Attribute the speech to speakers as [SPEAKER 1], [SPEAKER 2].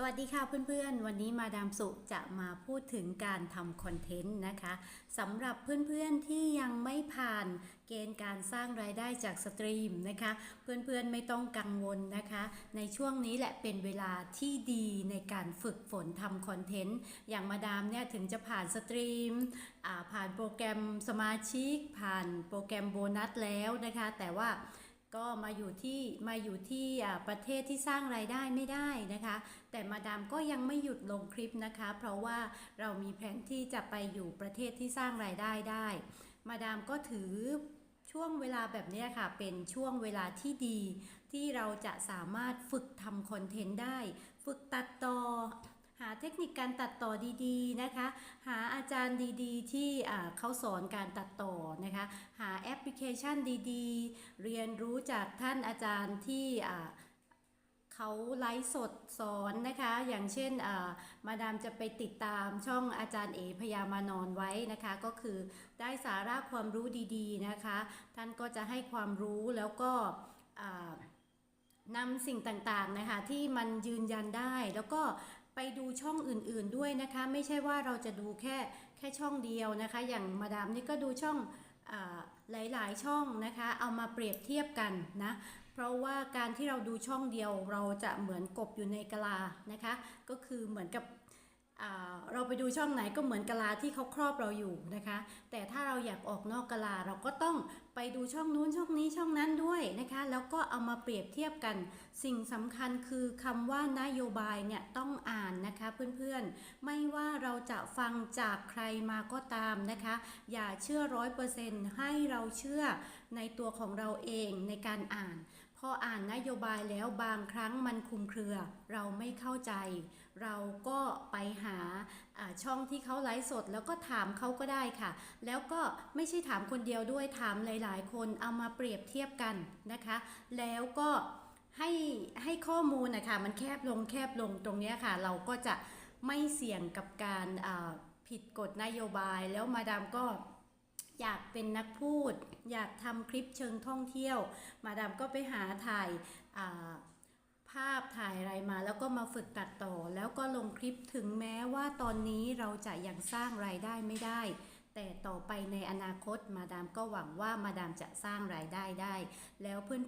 [SPEAKER 1] สวัสดีค่ะเพื่อนๆ วันนี้มาดามสุจะมาพูดถึงการทำคอนเทนต์นะคะสำหรับเพื่อนๆที่ยังไม่ผ่านเกณฑ์การสร้างรายได้จากสตรีมนะคะ เพื่อนๆไม่ต้องกังวลนะคะ ในช่วงนี้แหละเป็นเวลาที่ดีในการฝึกฝนทำคอนเทนต์อย่างมาดามเนี่ยถึงจะผ่านสตรีมผ่านโปรแกรมสมาชิก ผ่านโปรแกรมโบนัสแล้วนะคะ แต่ว่า ก็มาอยู่ที่มาอยู่ที่ประเทศที่สร้างรายได้ไม่ได้นะคะ แต่มาดามก็ยังไม่หยุดลงคลิปนะคะ เพราะว่าเรามีแผนที่จะไปอยู่ประเทศที่สร้างรายได้ได้ มาดามก็ถือช่วงเวลาแบบนี้ค่ะ เป็นช่วงเวลาที่ดี ที่เราจะสามารถฝึกทำคอนเทนต์ได้ ฝึกตัด เทคนิคการตัดต่อดีๆนะคะ หาอาจารย์ดีๆ ที่เขาสอนการตัดต่อนะคะ หาแอปพลิเคชันดีๆ เรียนรู้จากท่านอาจารย์ที่เขาไลฟ์สดสอนนะคะ อย่างเช่นมาดามจะไปติดตามช่องอาจารย์เอพยามานอนไว้นะคะ ก็คือได้สาระความรู้ดีๆนะคะ ท่านก็จะให้ความรู้แล้วก็นำสิ่งต่างๆนะคะที่มันยืนยันได้แล้วก็ ไปดูช่องอื่นๆด้วยนะคะ ไม่ใช่ว่าเราจะดูแค่แค่ช่องเดียวนะคะ อย่างมาดามนี่ก็ดูช่องอาหลายๆช่องนะคะ เอามาเปรียบเทียบกันนะเพราะว่าการที่เราดูช่องเดียวเราจะเหมือนกบอยู่ในกะลานะคะ ก็คือเหมือนกับ เราไปดูช่องไหนก็เหมือนกะลาที่เขาครอบเราอยู่นะคะ แต่ถ้าเราอยากออกนอกกะลาเราก็ต้องไปดูช่องนู้นช่องนี้ช่องนั้นด้วยนะคะ แล้วก็เอามาเปรียบเทียบกัน สิ่งสำคัญคือคำว่านโยบายเนี่ยต้องอ่านนะคะเพื่อนๆ ไม่ว่าเราจะฟังจากใครมาก็ตามนะคะ อย่าเชื่อร้อยเปอร์เซ็นต์ให้เราเชื่อในตัวของเราเองในการอ่าน พออ่านนโยบายแล้วบางครั้งมันคุมเครือ เราไม่เข้าใจ เราก็ไปหาช่องที่เขาไลฟ์สด แล้วก็ถามเขาก็ได้ค่ะ แล้วก็ไม่ใช่ถามคนเดียวด้วยถามหลาย ๆ คนเอามาเปรียบเทียบกันนะคะ แล้วก็ให้ให้ข้อมูลนะคะมันแคบลงแคบลงตรงนี้ค่ะ เราก็จะไม่เสี่ยงกับการผิดกฎนโยบายแล้วมาดามก็ อยากเป็นนักพูด อยากทำคลิปเชิงท่องเที่ยว มาดามก็ไปหาถ่ายาภาพถ่ายอะไรมาแล้วก็มาฝึกตัดต่อ แล้วก็ลงคลิปถึงแม้ว่าตอนนี้เราจะยังสร้างรายได้ไม่ได้ แต่ต่อไปในอนาคตมาดามก็หวังว่ามาดามจะสร้างรายได้ได้ แล้วเพื่อน